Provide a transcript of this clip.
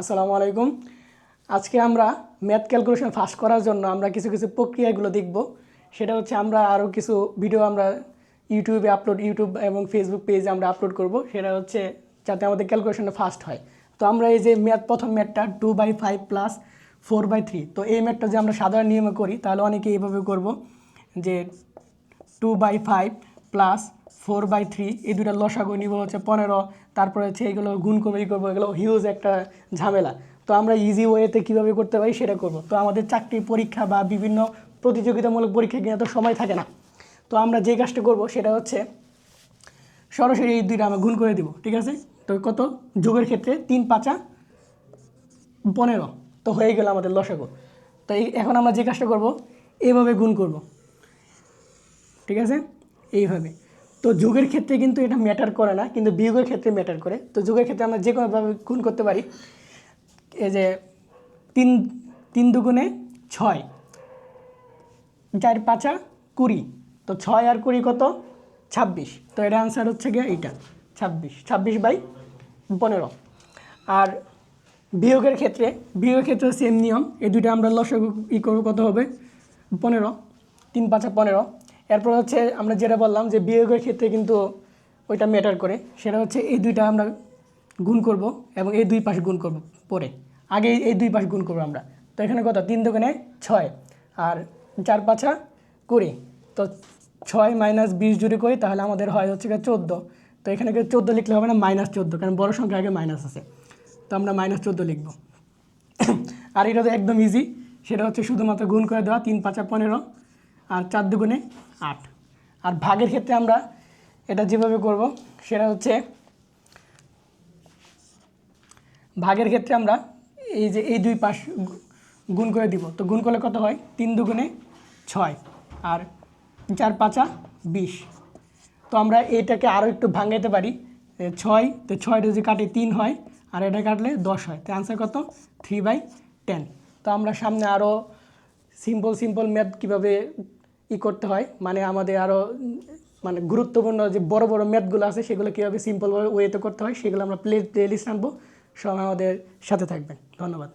আসসালামু আলাইকুম। আজকে আমরা ম্যাথ ক্যালকুলেশন ফাস্ট করার জন্য আমরা কিছু কিছু প্রক্রিয়াগুলো দেখব। সেটা হচ্ছে আমরা আরও কিছু ভিডিও আমরা ইউটিউবে আপলোড ইউটিউব এবং ফেসবুক পেজে আমরা আপলোড করব। সেটা হচ্ছে যাতে আমাদের ক্যালকুলেশনটা ফাস্ট হয়। তো আমরা এই যে ম্যাথ প্রথম ম্যাথটা two by five plus four by three তো এই ম্যাথটা যে আমরা সাধারণ নিয়মে করি, তাহলে অনেকে এইভাবে করব যে two by five plus four by three, এই দুটা লসাগু নিব হচ্ছে পনেরো, তারপরে হচ্ছে এগুলো গুণ এই করব, এগুলো হিউজ একটা ঝামেলা। তো আমরা ইজি ওয়েতে কীভাবে করতে পারি সেটা করব। তো আমাদের চাকরি পরীক্ষা বা বিভিন্ন প্রতিযোগিতামূলক পরীক্ষা কিনে তো সময় থাকে না। তো আমরা যে কাজটা করব সেটা হচ্ছে সরাসরি এই দুইটা আমরা গুণ করে দিব, ঠিক আছে? তো কত? যোগের ক্ষেত্রে তিন পাঁচা পনেরো। তো হয়ে গেল আমাদের লসাগু। তো এই এখন আমরা যে কাজটা করব, এভাবে গুণ করব। ঠিক আছে? এইভাবে। তো যোগের ক্ষেত্রে কিন্তু এটা ম্যাটার করে না, কিন্তু বিয়োগের ক্ষেত্রে ম্যাটার করে। তো যোগের ক্ষেত্রে আমরা যে কোনোভাবে গুণ করতে পারি। এই যে তিন তিন দুগুণে ছয়। চার পাঁচা কুড়ি। তো ছয় আর কুড়ি কত? ছাব্বিশ। তো এটা আনসার হচ্ছে গিয়ে এইটা, ছাব্বিশ। ছাব্বিশ বাই পনেরো। আর বিয়োগের ক্ষেত্রে বিয়োগের ক্ষেত্রে সেম নিয়ম। এই দুইটা আমরা লসগু ই করব কত হবে? পনেরো। তিন পাঁচা পনেরো। এরপর হচ্ছে আমরা যেটা বললাম যে বিয়োগের ক্ষেত্রে কিন্তু ওইটা ম্যাটার করে। সেটা হচ্ছে এই দুইটা আমরা গুণ করব এবং এই দুই পাশ গুণ করব পরে। আগে এই দুই পাশ গুণ করব আমরা। তো এখানে কত? তিন দোকানে ছয়। আর চার পাঁচা কুড়ি। তো ছয় মাইনাস বিশ জুড়ে করি, তাহলে আমাদের হয় হচ্ছে চোদ্দ। তো এখানে চোদ্দ লিখলে হবে না মাইনাস চোদ্দ, কারণ বড় সংখ্যা আগে মাইনাস আছে। তো আমরা মাইনাস চোদ্দ লিখব। আর এটা তো একদম ইজি সেটা হচ্ছে শুধুমাত্র গুণ করে দেওয়া তিন পাঁচা পনেরো। আর চার দুগুণে আট। আর ভাগের ক্ষেত্রে আমরা এটা যেভাবে করব, সেটা হচ্ছে ভাগের ক্ষেত্রে আমরা এই যে এই দুই পাশ গুণ করে দিব। তো গুণ করলে কত হয়? তিন দুগুণে ছয়। আর চার পাঁচা বিশ। তো আমরা এটাকে আরও একটু ভাঙাইতে পারি। ছয়, তো ছয়টা যদি কাটি তিন হয়, আর এটা কাটলে দশ হয়। তো অ্যান্সার কত? থ্রি বাই টেন তো আমরা সামনে আরও সিম্পল সিম্পল ম্যাথ কীভাবে ই করতে হয়। মানে আমাদের আরও মানে গুরুত্বপূর্ণ যে বড় বড় ম্যাথগুলো আছে, সেগুলো কীভাবে সিম্পলভাবে ওয়েতে করতে হয়, সেগুলো আমরা প্লে প্লে লিস্ট আনব। সবাই আমাদের সাথে থাকবেন। ধন্যবাদ।